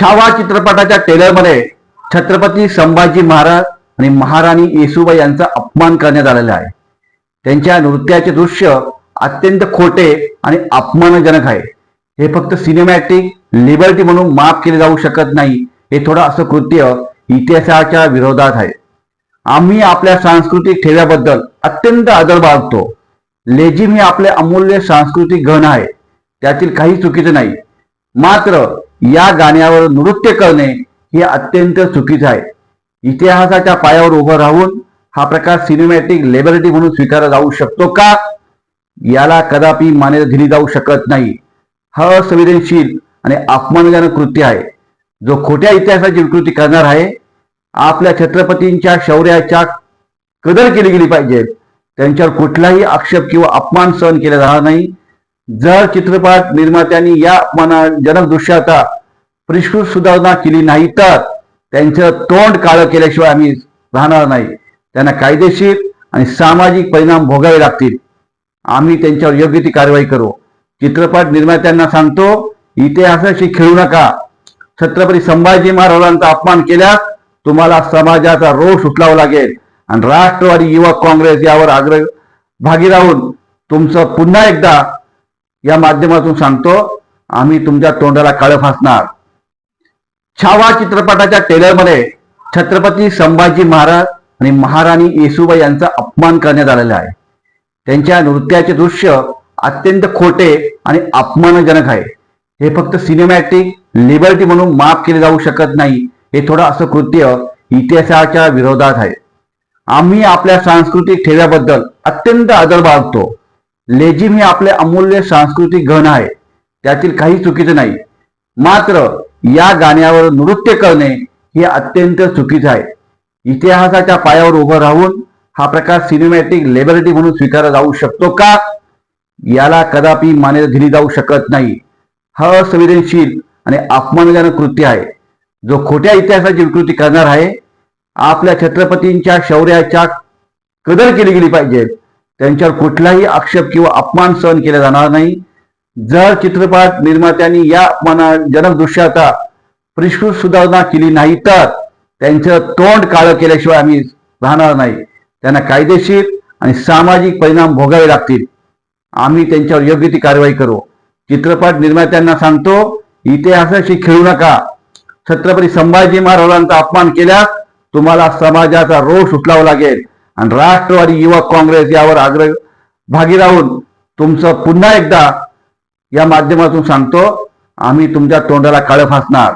छावा चित्रपटाच्या ट्रेलरमध्ये छत्रपती संभाजी महाराज आणि महाराणी येसुबाई यांचा अपमान करण्यात आलेला आहे. त्यांच्या नृत्याचे दृश्य अत्यंत खोटे आणि अपमानजनक आहे. हे फक्त सिनेमॅटिक लिबर्टी म्हणून माफ केले जाऊ शकत नाही. हे थोडं असं कृत्य इतिहासाच्या विरोधात आहे. आम्ही आपल्या सांस्कृतिक ठेव्याबद्दल अत्यंत आदर बाळगतो. लेझिम हे आपले अमूल्य सांस्कृतिक गण आहे. त्यातील काही चुकीचं नाही. मात्र या गाण्यावर नृत्य करणे हे अत्यंत चुकीचं आहे. इतिहासाच्या पायावर उभं राहून हा प्रकार सिनेमॅटिक लेबरिटी म्हणून स्वीकारला जाऊ शकतो का? याला कदापि मान्यता दिली जाऊ शकत नाही. हा असंवेदनशील आणि अपमानजनक कृत्य आहे. जो खोट्या इतिहासाची विकृती करणार आहे आपल्या छत्रपतींच्या शौर्याच्या कदर केली गेली पाहिजे. त्यांच्यावर कुठलाही आक्षेप किंवा अपमान सहन केला जाणार नाही. जर चित्रपट निर्मात्यांनी या अपमानजनक दृश्याचा परिष्कृत सुधारणा केली नाही तर त्यांचं तोंड काळं केल्याशिवाय आम्ही राहणार नाही. त्यांना कायदेशीर आणि सामाजिक परिणाम भोगावे लागतील. आम्ही त्यांच्यावर योग्य ती कारवाई करू. चित्रपट निर्मात्यांना सांगतो इतिहासाशी खेळू नका. छत्रपती संभाजी महाराजांचा अपमान केल्यास तुम्हाला समाजाचा रोष उठलावा लागेल. आणि राष्ट्रवादी युवक काँग्रेस यावर आग्रह भागी राहून तुमचं पुन्हा एकदा या माध्यमातून सांगतो आम्ही तुमच्या तोंडाला काळं फासणार. छावा चित्रपटाच्या टेलरमध्ये छत्रपती संभाजी महाराज आणि महाराणी येसुबाई यांचा अपमान करण्यात आलेला आहे. त्यांच्या नृत्याचे दृश्य अत्यंत खोटे आणि अपमानजनक आहे. हे फक्त सिनेमॅटिक लिबर्टी म्हणून माफ केले जाऊ शकत नाही हे थोडं असं कृत्य इतिहासाच्या विरोधात आहे. आम्ही आपल्या सांस्कृतिक ठेव्याबद्दल अत्यंत आदर बाळगतो. लेझिम हे आपले अमूल्य सांस्कृतिक गण आहे. त्यातील काही चुकीचं नाही. मात्र या गाण्यावर नृत्य करणे हे अत्यंत चुकीचं आहे. इतिहासाच्या पायावर उभं राहून हा प्रकार सिनेमॅटिक लेबरिटी म्हणून स्वीकारला जाऊ शकतो का? याला कदापि मान्यता दिली जाऊ शकत नाही. हा असंवेदनशील आणि अपमानजनक कृत्य आहे. जो खोट्या इतिहासाची विकृती करणार आहे आपल्या छत्रपतींच्या शौर्याच्या कदर केली गेली पाहिजे. त्यांच्यावर कुठलाही आक्षेप किंवा अपमान सहन केला जाणार नाही. जर चित्रपट निर्मात्यांनी या अपमानजनक दृश्याचा परिष्कृत सुधारणा केली नाही तर त्यांचं तोंड काळं केल्याशिवाय आम्ही राहणार नाही. त्यांना कायदेशीर आणि सामाजिक परिणाम भोगावे लागतील. आम्ही त्यांच्यावर योग्य ती कारवाई करू. चित्रपट निर्मात्यांना सांगतो इतिहासाशी खेळू नका. छत्रपती संभाजी महाराजांचा अपमान केल्यास तुम्हाला समाजाचा रोष उचलावा लागेल. आणि राष्ट्रवादी युवक काँग्रेस यावर आग्रह भागी राहून तुमचं पुन्हा एकदा या माध्यमातून सांगतो आम्ही तुमच्या तोंडाला काळं फासणार.